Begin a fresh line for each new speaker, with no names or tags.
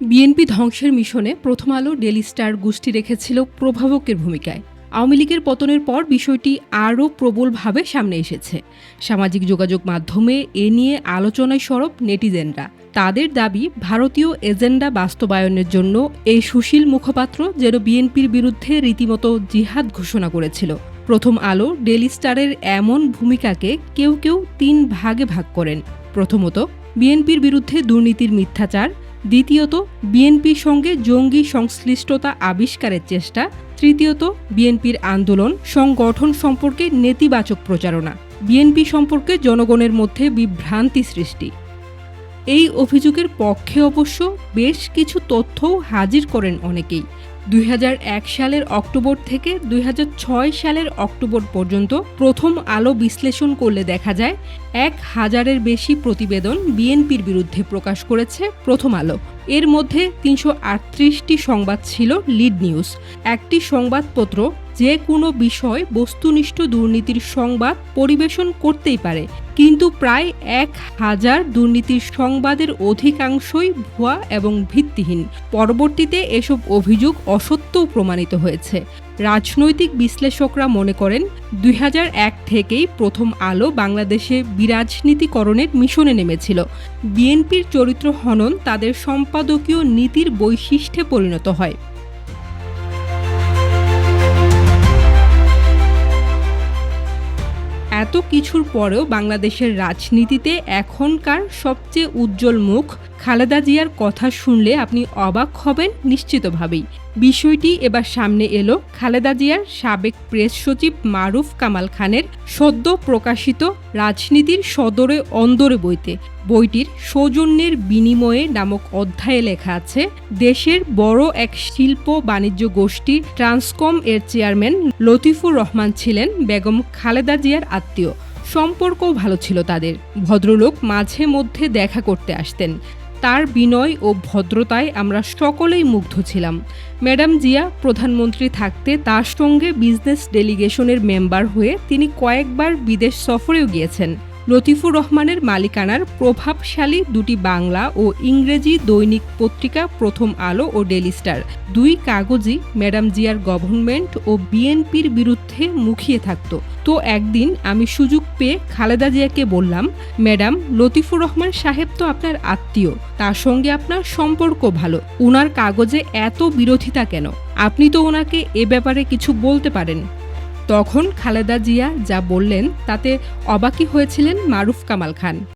BNP ধ্বংসের মিশনে প্রথম আলো ডেলি স্টার গোষ্ঠী রেখেছিল প্রভাবকের ভূমিকায়। আওয়ামী লীগের পতনের পর বিষয়টি আরও প্রবলভাবে সামনে এসেছে। সামাজিক যোগাযোগ মাধ্যমে এ নিয়ে আলোচনায় সরব নেটিজেনরা। তাদের দাবি, ভারতীয় এজেন্ডা বাস্তবায়নের জন্য এই সুশীল মুখপাত্র যেন বিএনপির বিরুদ্ধে রীতিমতো জিহাদ ঘোষণা করেছিল। প্রথম আলো ডেলি স্টারের এমন ভূমিকাকে কেউ কেউ তিন ভাগে ভাগ করেন। প্রথমত, বিএনপির বিরুদ্ধে দুর্নীতির মিথ্যাচার দ্বিতীয়ত, বিএনপির সঙ্গে জঙ্গি সংশ্লিষ্টতা আবিষ্কারের চেষ্টা। তৃতীয়ত, বিএনপির আন্দোলন, সংগঠন সম্পর্কে নেতিবাচক প্রচারণা। বিএনপি সম্পর্কে জনগণের মধ্যে বিভ্রান্তি সৃষ্টি। এই অভিযোগের পক্ষে অবশ্য বেশ কিছু তথ্যও হাজির করেন অনেকেই। দুই হাজার এক সালের অক্টোবর থেকে দুই হাজার ছয় সালের অক্টোবর পর্যন্ত প্রথম আলো বিশ্লেষণ করলে দেখা যায় এক হাজারের বেশি প্রতিবেদন বিএনপির বিরুদ্ধে প্রকাশ করেছে প্রথম আলো। এর মধ্যে তিনশো সংবাদ ছিল লিড নিউজ। একটি সংবাদপত্র যে কোনো বিষয় বস্তুনিষ্ঠ দুর্নীতির সংবাদ পরিবেশন করতেই পারে। কিন্তু প্রায় এক হাজার দুর্নীতির সংবাদের অধিকাংশই ভুয়া এবং ভিত্তিহীন। পরবর্তীতে এসব অভিযোগ অসত্যও প্রমাণিত হয়েছে। রাজনৈতিক বিশ্লেষকরা মনে করেন, দুই হাজার এক থেকেই প্রথম আলো বাংলাদেশে বিরাজনীতিকরণের মিশনে নেমেছিল। বিএনপির চরিত্র হনন তাদের সম্পাদকীয় নীতির বৈশিষ্ট্যে পরিণত হয়। এত কিছুর পরেও বাংলাদেশের রাজনীতিতে এখনকার সবচেয়ে উজ্জ্বল মুখ খালেদা জিয়ার কথা শুনলে আপনি অবাক হবেন নিশ্চিতভাবেই। বিষয়টি এবার সামনে এলো খালেদা জিয়ার সাবেক প্রেস সচিব মারুফ কামাল খানের সদ্য প্রকাশিত রাজনীতির সদরে অন্দরে বইতে। বইটির সৌজন্যের বিনিময়ে নামক অধ্যায়ে লেখা আছে, দেশের বড় এক শিল্প বাণিজ্য গোষ্ঠী ট্রান্সকম এর চেয়ারম্যান লতিফুর রহমান ছিলেন বেগম খালেদা জিয়ার আত্মীয়। সম্পর্কও ভালো ছিল তাদের। ভদ্রলোক মাঝে মধ্যে দেখা করতে আসতেন। তার বিনয় ও ভদ্রতায় আমরা সকলেই মুগ্ধ ছিলাম। ম্যাডাম জিয়া প্রধানমন্ত্রী থাকতে তার সঙ্গে বিজনেস ডেলিগেশনের মেম্বার হয়ে তিনি কয়েকবার বিদেশ সফরেও গিয়েছেন। লতিফুর রহমানের মালিকানার প্রভাবশালী দুটি বাংলা ও ইংরেজি দৈনিক পত্রিকা প্রথম আলো ও ডেলি স্টার। দুই কাগজই ম্যাডাম জিয়ার গভর্নমেন্ট ও বিএনপির বিরুদ্ধে মুখিয়ে থাকত। তো একদিন আমি সুযোগ পেয়ে খালেদা জিয়াকে বললাম, ম্যাডাম, লতিফুর রহমান সাহেব তো আপনার আত্মীয়, তার সঙ্গে আপনার সম্পর্ক ভালো ওনার কাগজে এত বিরোধিতা কেন? আপনি তো ওনাকে এ ব্যাপারে কিছু বলতে পারেন। তখন খালেদা জিয়া যা বললেন তাতে অবাকি হয়েছিলেন মারুফ কামাল খান।